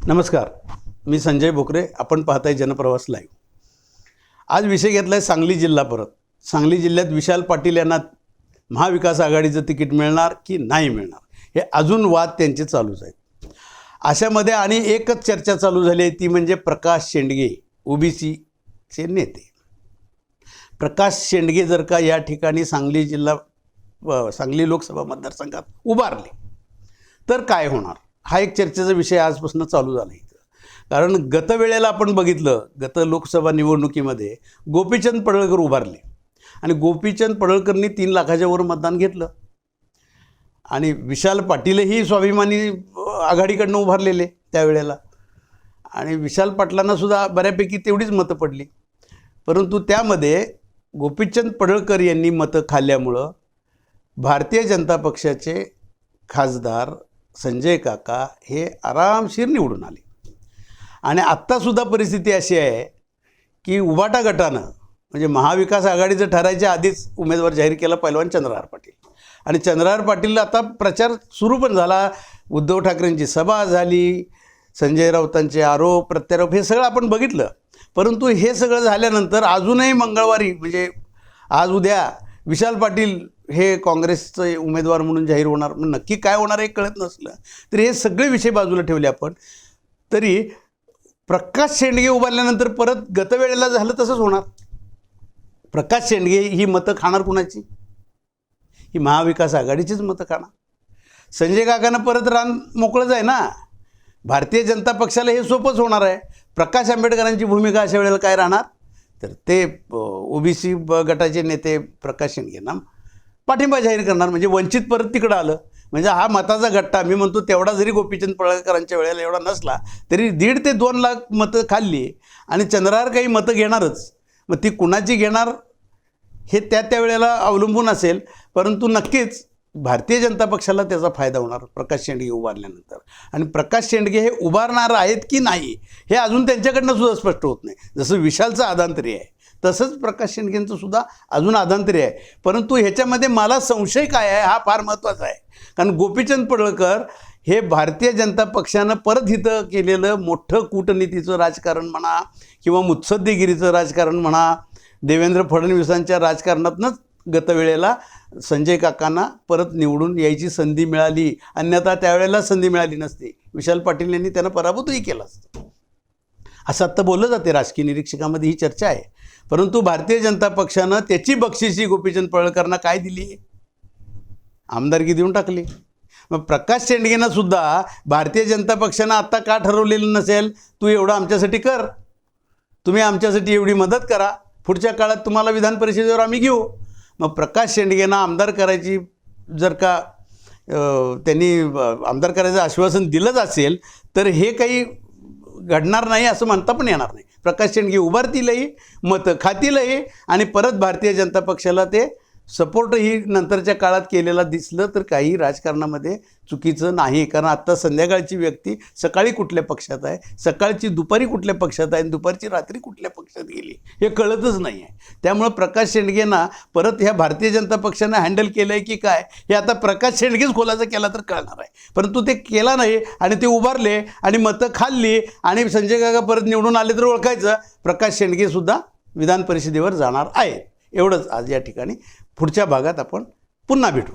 नमस्कार. मी संजय बोकरे आपण पाहताय जनप्रवास लाईव्ह. आज विषय घेतला आहे सांगली जिल्हा परत. सांगली जिल्ह्यात विशाल पाटील यांना महाविकास आघाडीचं तिकीट मिळणार की नाही मिळणार? हे अजून वाद त्यांचे चालूच आहेत. अशामध्ये आणि एकच चर्चा चालू झाली आहे ती म्हणजे प्रकाश शेंडगे ओबीसीचे नेते. प्रकाश शेंडगे जर का या ठिकाणी सांगली जिल्हा सांगली लोकसभा मतदारसंघात उभारले तर काय होणार? हा एक चर्चेचा विषय आजपासून चालू झाला इथं. कारण गतवेळेला आपण बघितलं गत लोकसभा निवडणुकीमध्ये गोपीचंद पडळकर उभारले. आणि गोपीचंद पडळकरनी तीन लाखाच्या वर मतदान घेतलं. आणि विशाल पाटीलही स्वाभिमानी आघाडीकडनं उभारलेले त्यावेळेला. आणि विशाल पाटलांनासुद्धा बऱ्यापैकी तेवढीच मतं पडली. परंतु त्यामध्ये गोपीचंद पडळकर यांनी मतं खाल्ल्यामुळं भारतीय जनता पक्षाचे खासदार संजय काका हे आरामशीर निवडून आले. आणि आत्तासुद्धा परिस्थिती अशी आहे की उबाटा गटानं म्हणजे महाविकास आघाडीचं ठरायच्या आधीच उमेदवार जाहीर केला पैलवान चंद्रहार पाटील. आणि चंद्रहार पाटीलला आता प्रचार सुरू पण झाला. उद्धव ठाकरेंची सभा झाली संजय राऊतांचे आरोप प्रत्यारोप हे सगळं आपण बघितलं. परंतु हे सगळं झाल्यानंतर अजूनही मंगळवारी म्हणजे आज उद्या विशाल पाटील हे काँग्रेसचे उमेदवार म्हणून जाहीर होणार मग नक्की काय होणार हे कळत नसलं. तरी हे सगळे विषय बाजूला ठेवले आपण. तरी प्रकाश शेंडगे उभारल्यानंतर परत गतवेळेला झालं तसंच होणार. प्रकाश शेंडगे ही मतं खाणार कुणाची? ही महाविकास आघाडीचीच मतं खाणार. संजय काकांना परत रान मोकळंच आहे ना. भारतीय जनता पक्षाला हे सोपंच होणार आहे. प्रकाश आंबेडकरांची भूमिका अशा वेळेला काय राहणार? तर ते ओबीसी गटाचे नेते प्रकाश शेंडगेंना पाठिंबा जाहीर करणार म्हणजे वंचित परत तिकडं आलं. म्हणजे हा मताचा गट्टा मी म्हणतो तेवढा जरी गोपीचंद पडळकरांच्या वेळेला एवढा नसला तरी दीड ते दोन लाख मतं खाल्ली आणि चंद्रावर काही मतं घेणारच. मग ती कुणाची घेणार हे त्या त्या वेळेला अवलंबून असेल. परंतु नक्कीच भारतीय जनता पक्षाला त्याचा फायदा होणार प्रकाश शेंडगे उभारल्यानंतर आणि प्रकाश शेंडगे हे उभारणार आहेत की नाही हे अजून त्यांच्याकडनं सुद्धा स्पष्ट होत नाही. जसं विशालचं आदांतरी आहे. तसंच प्रकाश शेंडगेंचं सुद्धा अजून आदांतरी आहे. परंतु ह्याच्यामध्ये मला संशय काय आहे हा फार महत्त्वाचा आहे. कारण गोपीचंद पडळकर हे भारतीय जनता पक्षानं परत इथं केलेलं मोठं कूटनीतीचं राजकारण म्हणा किंवा मुत्सद्देगिरीचं राजकारण म्हणा देवेंद्र फडणवीसांच्या राजकारणातनंच गतवेळेला संजय काकांना परत निवडून यायची संधी मिळाली. अन्यथा त्यावेळेला संधी मिळाली नसती. विशाल पाटील यांनी त्यांना पराभूतही केलं असतं. असं आत्ता बोललं जाते राजकीय निरीक्षकामध्ये ही चर्चा आहे. परंतु भारतीय जनता पक्षानं त्याची बक्षिसी गोपीचंद पडळकरांना काय दिली? आमदारकी देऊन टाकली. मग प्रकाश शेंडगेंना सुद्धा भारतीय जनता पक्षानं आत्ता का ठरवलेलं नसेल? तू एवढं आमच्यासाठी कर. तुम्ही आमच्यासाठी एवढी मदत करा. पुढच्या काळात तुम्हाला विधान परिषदेवर आम्ही घेऊ. मग प्रकाश शेंडगेंना आमदार करायची जर का त्यांनी आमदार करायचं आश्वासन दिलंच असेल तर हे काही घडणार नाही असं म्हणता पण येणार नाही. प्रकाश शेंडगे उभारतीलही मतं खातीलही आणि परत भारतीय जनता पक्षाला ते सपोर्टही नंतरच्या काळात केलेला दिसलं तर काही राजकारणामध्ये चुकीचं नाही. कारण आत्ता संध्याकाळची व्यक्ती सकाळी कुठल्या पक्षात आहे? सकाळची दुपारी कुठल्या पक्षात आहे? आणि दुपारची रात्री कुठल्या पक्षात गेली? हे कळतच नाही आहे. त्यामुळं प्रकाश शेंडगेंना परत ह्या भारतीय जनता पक्षानं हँडल केलं आहे की काय? हे आता प्रकाश शेंडगेच खोलाचं केला तर कळणार आहे. परंतु ते केला नाही आणि ते उभारले आणि मतं खाल्ली आणि संजय काका परत निवडून आले तर ओळखायचं. प्रकाश शेंडगेसुद्धा विधान परिषदेवर जाणार आहे एवढंच आज या ठिकाणी पुढच्या भागात आपण पुन्हा भेटू.